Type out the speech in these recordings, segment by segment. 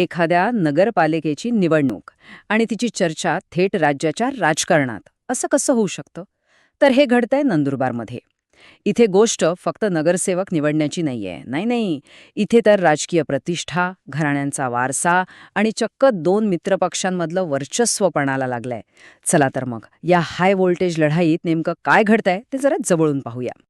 एखाद्या नगरपालिकेची निवडणूक आणि तिची चर्चा थेट राज्याच्या राजकारणात असं कसं होऊ शकतं? तर हे घडतंय नंदुरबारमध्ये. इथे गोष्ट फक्त नगरसेवक निवडण्याची नाहीये. नाही नाही. इथे तर राजकीय प्रतिष्ठा घराण्यांचा वारसा आणि चक्क दोन मित्रपक्षांमधलं वर्चस्व पणाला लागलंय. चला तर मग या हाय व्होल्टेज लढाईत नेमकं काय घडतंय ते जरा जवळून पाहूया.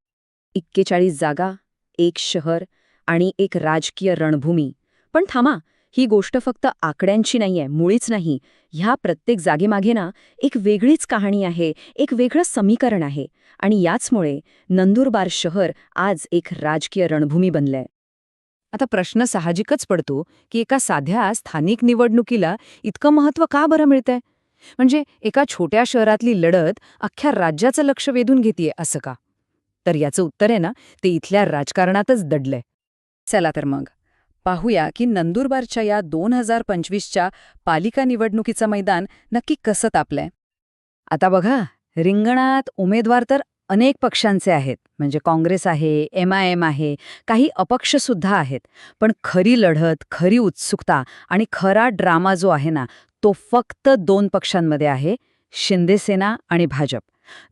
एक्केचाळीस जागा एक शहर आणि एक राजकीय रणभूमी. पण थांबा ही गोष्ट फक्त आकड्यांची नाहीये मुळीच नाही. ह्या प्रत्येक जागेमागे ना एक वेगळीच कहाणी आहे एक वेगळं समीकरण आहे. आणि याचमुळे नंदुरबार शहर आज एक राजकीय रणभूमी बनलंय. आता प्रश्न साहजिकच पडतो की एका साध्या स्थानिक निवडणुकीला इतकं महत्त्व का बरं मिळतंय? म्हणजे एका छोट्या शहरातली लढत अख्ख्या राज्याचं लक्ष वेधून घेतीये असं का? तर याचं उत्तर आहे ना ते इथल्या राजकारणातच दडलंय. चला तर मग. पाहूया की नंदुरबारच्या या दोन हजार पंचवीसच्या पालिका निवडणुकीचं मैदान नक्की कसं तापलंय. आता बघा रिंगणात उमेदवार तर अनेक पक्षांचे आहेत. म्हणजे काँग्रेस आहे एम आय एम आहे काही अपक्षसुद्धा आहेत. पण खरी लढत खरी उत्सुकता आणि खरा ड्रामा जो आहे ना तो फक्त दोन पक्षांमध्ये आहे शिंदेसेना आणि भाजप.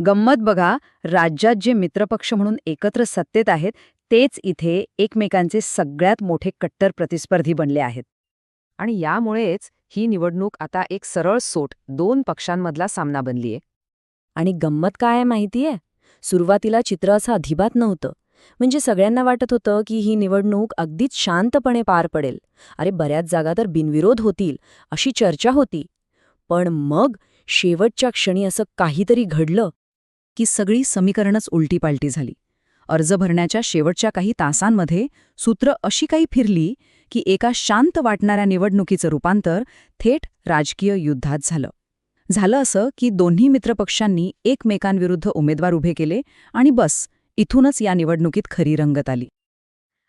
गंमत बघा राज्यात जे मित्रपक्ष म्हणून एकत्र सत्तेत आहेत तेच इथे एकमेकांचे सगळ्यात मोठे कट्टर प्रतिस्पर्धी बनले आहेत. आणि यामुळेच ही निवडणूक आता एक सरळ सोट दोन पक्षांमधला सामना बनलीये. आणि गंमत काय माहितीये? सुरुवातीला चित्र असं अधिबात नव्हतं. म्हणजे सगळ्यांना वाटत होतं की ही निवडणूक अगदीच शांतपणे पार पडेल. अरे बऱ्याच जागा तर बिनविरोध होतील अशी चर्चा होती. पण मग शेवटच्या क्षणी असं काहीतरी घडलं की सगळी समीकरणच उलटीपालटी झाली. अर्ज भरण्याच्या शेवटच्या काही तासांमध्ये सूत्र अशी काही फिरली की एका शांत वाटणाऱ्या निवडणुकीचं रूपांतर थेट राजकीय युद्धात झालं. झालं असं की दोन्ही मित्रपक्षांनी एकमेकांविरुद्ध उमेदवार उभे केले आणि बस इथूनच या निवडणुकीत खरी रंगत आली.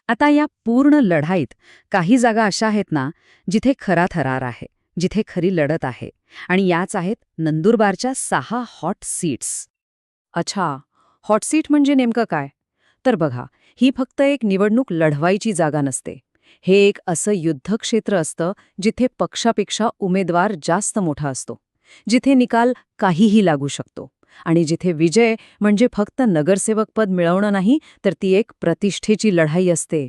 आता या पूर्ण लढाईत काही जागा अशा आहेत ना जिथे खरा थरार आहे जिथे खरी लढत आहे आणि याच आहेत नंदुरबारच्या सहा हॉट सीट्स. अच्छा हॉट सीट म्हणजे नेमकं काय? तर बघा ही फक्त एक निवडणूक लढवायची जागा नसते. हे एक असं युद्धक्षेत्र असतं जिथे पक्षापेक्षा उमेदवार जास्त मोठा असतो. जिथे निकाल काहीही लागू शकतो. आणि जिथे विजय म्हणजे फक्त नगरसेवक पद मिळवणं नाही तर ती एक प्रतिष्ठेची लढाई असते.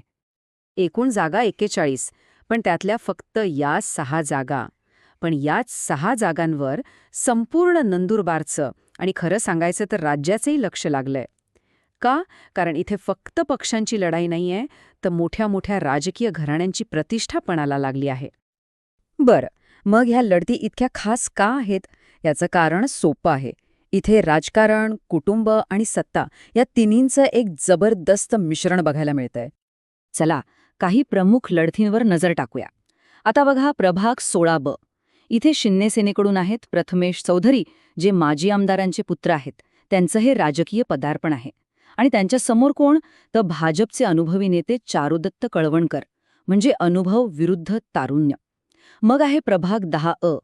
एकूण जागा एक्केचाळीस पण त्यातल्या फक्त या सहा जागा. पण याच सहा जागांवर संपूर्ण नंदुरबारचं आणि खरं सांगायचं तर राज्याचंही लक्ष लागलंय. का? कारण इथे फक्त पक्षांची लढाई नाहीये तर मोठ्या मोठ्या राजकीय घराण्यांची प्रतिष्ठा पणाला लागली आहे. बरं मग ह्या लढती इतक्या खास का आहेत? याचं कारण सोपं आहे. इथे राजकारण कुटुंब आणि सत्ता या तिन्हींचं एक जबरदस्त मिश्रण बघायला मिळतंय. चला काही प्रमुख लढतींवर नजर टाकूया. आता बघा प्रभाग सोळा ब. इथे शिन्नेसेनेकडून आहेत प्रथमेश चौधरी जे माजी आमदारांचे पुत्र आहेत. त्यांचं हे राजकीय पदार्पण आहे. आणि त्यांच्यासमोर कोण? तर भाजपचे अनुभवी नेते चारुदत्त कळवणकर. म्हणजे अनुभव विरुद्ध तारुण्य. मग आहे प्रभाग दहा अ.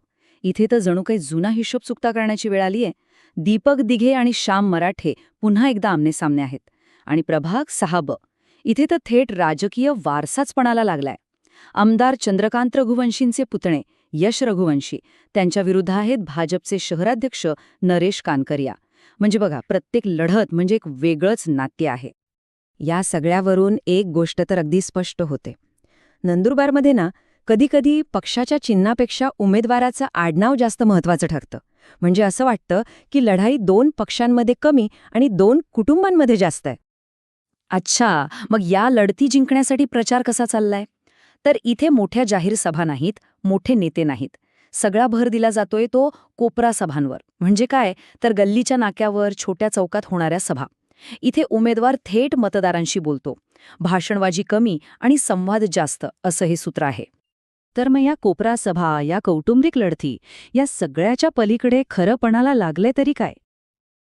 इथे तर जणू काही जुना हिशोब चुकता करण्याची वेळ आलीये. दीपक दिघे आणि श्याम मराठे पुन्हा एकदा आमनेसामने आहेत. आणि प्रभाग सहा ब. इथे तर थेट राजकीय वारसाचपणाला लागलाय. आमदार चंद्रकांत रघुवंशींचे पुतणे यश रघुवंशी. त्यांच्या विरुद्ध आहेत भाजपचे शहराध्यक्ष नरेश कानकरिया. म्हणजे बघा प्रत्येक लढत म्हणजे एक वेगळंच नाट्य आहे. या सगळ्यावरून एक गोष्ट तर अगदी स्पष्ट होते. नंदुरबारमध्ये ना कधीकधी पक्षाच्या चिन्हापेक्षा उमेदवाराचं आडनाव जास्त महत्वाचं ठरतं. म्हणजे असं वाटतं की लढाई दोन पक्षांमध्ये कमी आणि दोन कुटुंबांमध्ये जास्त आहे. अच्छा मग या लढती जिंकण्यासाठी प्रचार कसा चाललाय? तर इथे मोठ्या जाहीर सभा नाहीत मोठे नेते नाहीत. सगळा भर दिला जातोय तो कोपरा सभांवर. म्हणजे काय? तर गल्लीच्या नाक्यावर छोट्या चौकात होणाऱ्या सभा. इथे उमेदवार थेट मतदारांशी बोलतो. भाषणबाजी कमी आणि संवाद जास्त असं हे सूत्र आहे. तर मग या कोपरा सभा या कौटुंबिक लढती या सगळ्याच्या पलीकडे खरंपणाला लागले तरी काय?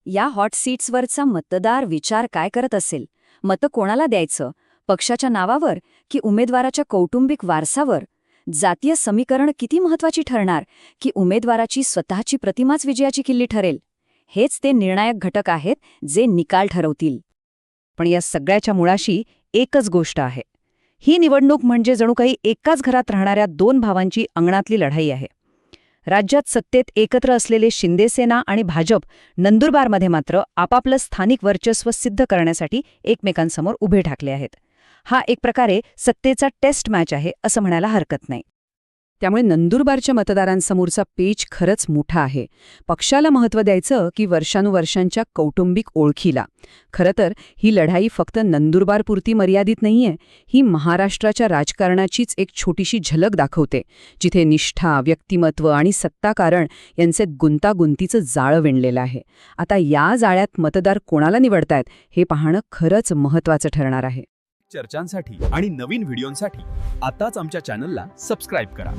या हॉट सीट्सवरचा मतदार विचार काय करत असेल? मतं कोणाला द्यायचं? पक्षाच्या नावावर की उमेदवाराच्या कौटुंबिक वारसावर? जातीय समीकरण किती महत्वाची ठरणार? की उमेदवाराची स्वतःची प्रतिमाच विजयाची किल्ली ठरेल? हेच ते निर्णायक घटक आहेत जे निकाल ठरवतील. पण या सगळ्याच्या मुळाशी एकच गोष्ट आहे. ही निवडणूक म्हणजे जणू काही एकाच घरात राहणाऱ्या दोन भावांची अंगणातली लढाई आहे. राज्यात सत्तेत एकत्र असलेले शिंदेसेना आणि भाजप नंदुरबारमध्ये मात्र आपापलं स्थानिक वर्चस्व सिद्ध करण्यासाठी एकमेकांसमोर उभे ठाकले आहेत. हा एक प्रकारे सत्तेचा टेस्ट मॅच आहे असं म्हणायला हरकत नाही. त्यामुळे नंदुरबारच्या मतदारांसमोरचा पेच खरंच मोठा आहे. पक्षाला महत्त्व द्यायचं की वर्षानुवर्षांच्या कौटुंबिक ओळखीला. खरं तर ही लढाई फक्त नंदुरबारपुरती मर्यादित नाहीये ही महाराष्ट्राच्या राजकारणाचीच एक छोटीशी झलक दाखवते जिथे निष्ठा व्यक्तिमत्व आणि सत्ताकारण यांचे गुंतागुंतीचं जाळं विणलेलं आहे. आता या जाळ्यात मतदार कोणाला निवडतायत हे पाहणं खरंच महत्त्वाचं ठरणार आहे. चर्चांसाठी आणि नवीन व्हिडिओंसाठी आताच आमच्या चॅनलला सबस्क्राईब करा.